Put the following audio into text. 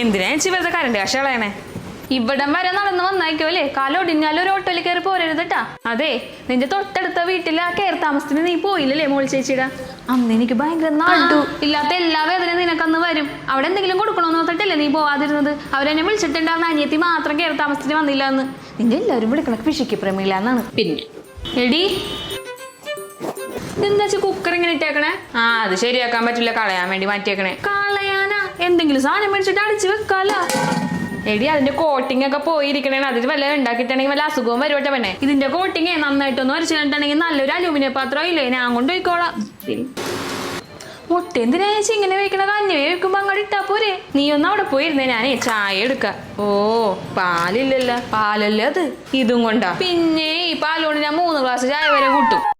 എന്തിനാ ചേച്ചി വെറുതെ കരണ്ട് കാശ് കളയണേ? ഇവിടം വരെ നടന്ന് കാലോ കാലൊടിഞ്ഞാലും ഒരു ഓട്ടോയിൽ കയറി പോരരുത് കേട്ടാ അതെ. നിന്റെ തൊട്ടടുത്ത വീട്ടിൽ ആ കയറി താമസത്തിന് നീ പോയില്ലല്ലേ മോൾ ചേച്ചിയുടെ? അന്ന് എനിക്ക് ഭയങ്കര നാട്ടു ഇല്ലാത്ത എല്ലാ വേദനയും നിനക്കന്ന് വരും. അവിടെ എന്തെങ്കിലും കൊടുക്കണമെന്ന് നോക്കട്ടില്ലേ നീ പോവാതിരുന്നത്? അവരെന്നെ വിളിച്ചിട്ടുണ്ടാകുന്ന അനിയത്തി മാത്രം കയറി താമസത്തിന് വന്നില്ല എന്ന് നിന്റെ എല്ലാവരും വിളിക്കണ പിശിക്ക് പ്രമില്ല എന്നാണ്. പിന്നെ. എടി എന്താ കുക്കർ ഇങ്ങനെ ഇട്ടേക്കണേ? ആ അത് ശരിയാക്കാൻ പറ്റില്ല. കളയാൻ വേണ്ടി മാറ്റിയേക്കണേ. എന്തെങ്കിലും സാധനം മേടിച്ചിട്ട് അടിച്ചു വെക്കാലോ. എടി അതിന്റെ കോട്ടിംഗ് ഒക്കെ പോയിരിക്കണേ അതിൽ വല്ല ഉണ്ടാക്കിയിട്ടുണ്ടെങ്കിൽ വല്ല അസുഖവും വരുവട്ടെ പിന്നെ ഇതിന്റെ കോട്ടിംഗ് നന്നായിട്ടൊന്ന് വരച്ചു കണ്ടിട്ടുണ്ടെങ്കിൽ നല്ലൊരു അലൂമിനിയം പാത്രം ഇല്ലേ ഞാൻ കൊണ്ട് പോയിക്കോളാം. മുട്ട എന്തിനാ ചേച്ചി ഇങ്ങനെ വെക്കണ? കഞ്ഞി വെക്കുമ്പോ അങ്ങോട്ട് ഇട്ടാ പോരെ. നീ ഒന്ന് അവിടെ പോയിരുന്നേ ഞാനേ ചായ എടുക്ക. ഓ പാലില്ലല്ലോ. പാലല്ലേ അത്? ഇതും കൊണ്ടാ. പിന്നെ ഈ പാലുകൊണ്ട് ഞാൻ മൂന്ന് ഗ്ലാസ് ചായ വരെ കൂട്ടും.